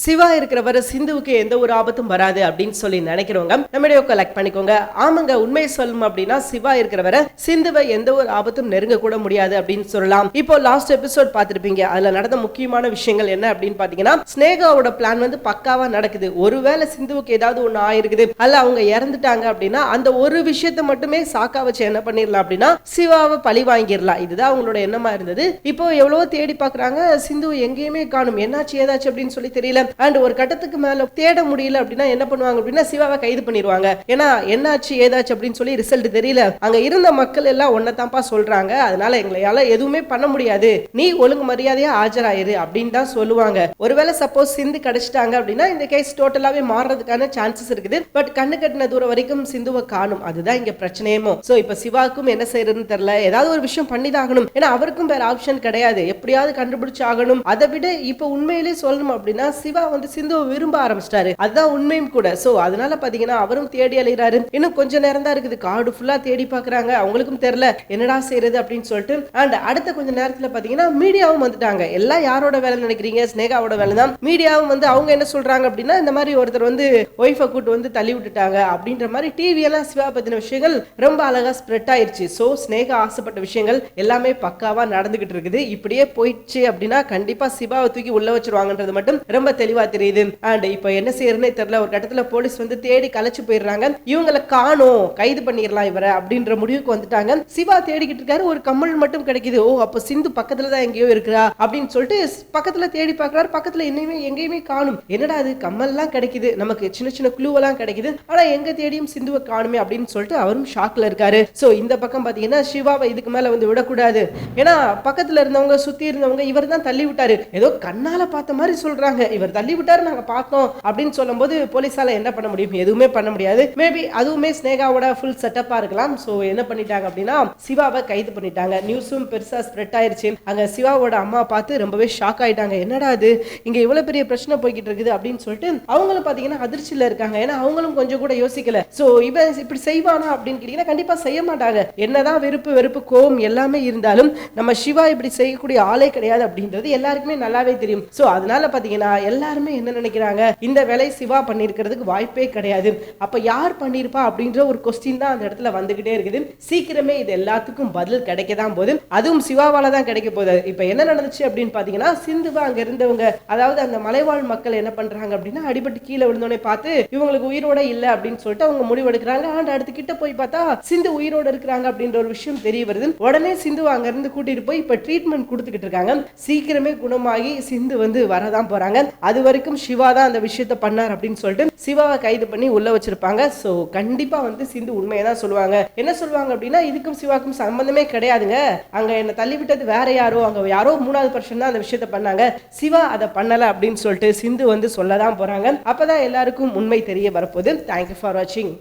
சிவா இருக்கிறவரை சிந்துவுக்கு எந்த ஒரு ஆபத்தும் வராது அப்படின்னு சொல்லி நினைக்கிறவங்க நம்ம கலெக்ட் பண்ணிக்கோங்க. ஆமாங்க உண்மையை சொல்லணும் அப்படின்னா சிவா இருக்கிறவரை சிந்துவை எந்த ஒரு ஆபத்தும் நெருங்க கூட முடியாது அப்படின்னு சொல்லலாம். இப்போ லாஸ்ட் எபிசோட் பார்த்திருப்பீங்க. அதுல நடந்த முக்கியமான விஷயங்கள் என்ன அப்படின்னு பாத்தீங்கன்னா ஸ்னேகாவோட பிளான் வந்து பக்காவா நடக்குது. ஒருவேளை சிந்துவுக்கு ஏதாவது ஒண்ணு ஆயிருக்குது. அல்ல அவங்க இறந்துட்டாங்க அப்படின்னா அந்த ஒரு விஷயத்தை மட்டுமே சாக்கா வச்சு என்ன பண்ணிடலாம் அப்படின்னா சிவாவை பழி வாங்கிடலாம். இதுதான் அவங்களோட எண்ணமா இருந்தது. இப்போ எவ்வளவோ தேடி பாக்குறாங்க சிந்து எங்கேயுமே காணும். என்னாச்சு ஏதாச்சு அப்படின்னு சொல்லி தெரியல. அண்ட் ஒரு கட்டத்துக்கு மேல தேட முடியல அப்படின்னா என்ன பண்ணுவாங்க அப்படின்னா சிவாவை கைது பண்ணிடுவாங்க ஏன்னா என்னாச்சு ஏதாச்சு அப்படின்னு சொல்லி ரிசல்ட் தெரியல. அங்க இருந்த மக்கள் எல்லாம் ஒன்னதான்ப்பா சொல்றாங்க. அதனால எங்களால எதுவுமே பண்ண முடியாது. நீ ஒழுங்கு மரியாதையா ஆஜராயிரு அப்படின்னு தான் சொல்லுவாங்க. ஒருவேளை சப்போஸ் சிந்து கிடைச்சிட்டாங்க அப்படின்னா இந்த கேஸ் டோட்டலாவே மாறுறதுக்கான சான்சஸ் இருக்குது. பட் கண்ணு கட்டின தூரம் வரைக்கும் சிந்துவை காணும். அதுதான் இங்க பிரச்சனையுமோ. சோ இப்ப சிவாக்கும் என்ன செய்யறதுன்னு தெரியல. ஏதாவது ஒரு விஷயம் பண்ணிதாகணும். ஏன்னா அவருக்கும் வேற ஆப்ஷன் கிடையாது. எப்படியாவது கண்டுபிடிச்சு ஆகணும் அதை விட இப்ப உண்மையிலே சொல்லணும் அப்படின்னா சிவா வந்து சிந்துவை விரும்ப ஆரம்பிச்சிட்டாரு. அதுதான் உண்மையும் கூட. சோ அதனால பாத்தீங்கன்னா அவரும் தேடி அலைகிறாரு. இன்னும் கொஞ்ச நேரம் தான் இருக்குது. காடு ஃபுல்லா தேடி பாக்குறாங்க. அவங்களுக்கும் தெரியல. என்னடா செய்யறது அப்படின்னு சொல்லிட்டு. அண்ட் அடுத்த கொஞ்ச நேரத்துல பாத்தீங்கன்னா மீடியாவும் வந்துட்டாங்க. எல்லாம் யாரோட வேலை நினைக்கிறீங்க? ஸ்னேகாவோட வேலை தான். மீடியாவும் வந்து அவங்க என்ன சொல்றாங்க அப்படின்னா இந்த மாதிரி ஒருத்தர் வந்து ஒய்ஃபை கூட்டு வந்து தள்ளி விட்டுட்டாங்க. அப்படின்ற மாதிரி டிவி எல்லாம் சிவா பத்தின விஷயங்கள் ரொம்ப அழகா ஸ்ப்ரெட் ஆயிருச்சு. சோ ஸ்னேகா ஆசைப்பட்ட விஷயங்கள் எல்லாமே பக்காவா நடந்துகிட்டு இருக்குது. இப்படியே போயிடுச்சு அப்படின்னா கண்டிப்பா சிவாவை தூக்கி உள்ள வச்சிருவாங்கன்றது மட்டும் ரொம்ப தெளிவா தெரியுது. அண்ட் இப்போ என்ன செய்யறதுனே தெரியல. ஒரு கட்டத்துல போலீஸ் வந்து தேடி கலைச்சு போயிடுறாங்க. இவங்களை காணும். கைது பண்ணிடலாம் இவரை அப்படின்ற முடிவுக்கு வந்துட்டாங்க. சிவா தேடிக்கிட்டு இருக்காரு. ஒரு கம்மல் மட்டும் கிடைக்குது. ஓ அப்போ சிந்து பக்கத்துல தான் எங்கேயோ இருக்கிறா அப்படின்னு சொல்லிட்டு பக்கத்துல தேடி பார்க்கறாரு. பக்கத்துல என்னையுமே எங்கேயுமே காணும். என்னடா அது கம்மல்லாம் கிடைக்குது. நமக்கு சின்ன சின்ன குழுவெல்லாம் கிடைக்குது. ஆனா எங்க தேடியும் சிந்துவை காணுமே அப்படின்னு சொல்லிட்டு அவரும் ஷாக்ல இருக்காரு. சோ இந்த பக்கம் பாத்தீங்கன்னா சிவாவை இதுக்கு மேல வந்து விடக்கூடாது. ஏன்னா பக்கத்துல இருந்தவங்க சுத்தி இருந்தவங்க இவர் தான் தள்ளி விட்டாரு. ஏதோ கண்ணால பார்த்த மாதிரி சொல்றாங்க. இவர் தள்ளி விட்டாரு நாங்கள் பார்த்தோம் அப்படின்னு சொல்லும்போது போலீஸால என்ன பண்ண முடியும்? எதுவுமே பண்ண முடியாது. மேபி அதுவுமே ஸ்னேகாவோட ஃபுல் செட்டப்பாக இருக்கலாம். ஸோ என்ன பண்ணிட்டாங்க அப்படின்னா சிவாவை கைது பண்ணிட்டாங்க. நியூஸும் பெருசாக ஸ்ப்ரெட் ஆயிருச்சு. அங்கே சிவாவோட அம்மா பார்த்து ரொம்பவே ஷாக் ஆயிட்டாங்க. என்னடா இது? இங்கே இவ்வளோ பெரிய பிரச்சனை போய்கிட்டு இருக்குது அப்படின்னு சொல்லிட்டு அவங்களும் பார்த்தீங்கன்னா அதிர்ச்சியில இருக்காங்க. ஏன்னா அவங்களும் கொஞ்சம் கூட யோசிக்கல. ஸோ இவன் இப்படி செய்வானா அப்படின்னு கேட்டிங்கன்னா கண்டிப்பாக செய்ய மாட்டாங்க. என்னதான் வெறுப்பு வெறுப்பு கோவம் எல்லாமே இருந்தாலும் நம்ம சிவா இப்படி செய்யக்கூடிய ஆளே கிடையாது அப்படின்றது எல்லாருக்குமே நல்லாவே தெரியும். ஸோ அதனால பாத்தீங்கன்னா எல்லாருமே என்ன நினைக்கிறாங்க? இந்த வேலை சிவா பண்ணியிருக்கிறதுக்கு வாய்ப்பே கிடையாது. அப்ப யார் பண்ணியிருப்பா அப்படின்ற ஒரு கொஸ்டின் தான் அந்த இடத்துல வந்துகிட்டே இருக்குது. சீக்கிரமே இது எல்லாத்துக்கும் பதில் கிடைக்க தான் போகுது. அதுவும் சிவாவால தான் கிடைக்க போகுது. இப்ப என்ன நடந்துச்சு அப்படின்னு பாத்தீங்கன்னா சிந்துவா அங்க இருந்தவங்க அதாவது அந்த மலைவாழ் மக்கள் என்ன பண்றாங்க அப்படின்னா அடிபட்டு கீழே விழுந்தோடனே பார்த்து இவங்களுக்கு உயிரோட இல்ல அப்படின்னு சொல்லிட்டு அவங்க முடிவெடுக்கிறாங்க ஆண்டு அடுத்து கிட்ட போய் பார்த்தா சிந்து உயிரோட இருக்கிறாங்க அப்படின்ற ஒரு விஷயம் தெரிய வருது. உடனே சிந்து அங்க இருந்து கூட்டிட்டு போய் இப்ப ட்ரீட்மெண்ட் கொடுத்துக்கிட்டு இருக்காங்க. சீக்கிரமே குணமாகி சிந்து வந்து வரதான் போறாங்க. அது வரைக்கும் சிவா தான் அந்த விஷயத்த பண்ணார் அப்படின்னு சொல்லிட்டு சிவாவை கைது பண்ணி உள்ள வச்சிருப்பாங்க. ஸோ கண்டிப்பா வந்து சிந்து உண்மையை தான் சொல்லுவாங்க. என்ன சொல்லுவாங்க அப்படின்னா இதுக்கும் சிவாக்கும் சம்பந்தமே கிடையாதுங்க. அங்க என்ன தள்ளி விட்டது வேற யாரோ அங்க யாரோ மூணாவது பர்சன் தான் அந்த விஷயத்த பண்ணாங்க. சிவா அதை பண்ணல அப்படின்னு சொல்லிட்டு சிந்து வந்து சொல்லதான் போறாங்க. அப்பதான் எல்லாருக்கும் உண்மை தெரிய வரப்போகுது. தேங்க்யூ ஃபார் வாட்சிங்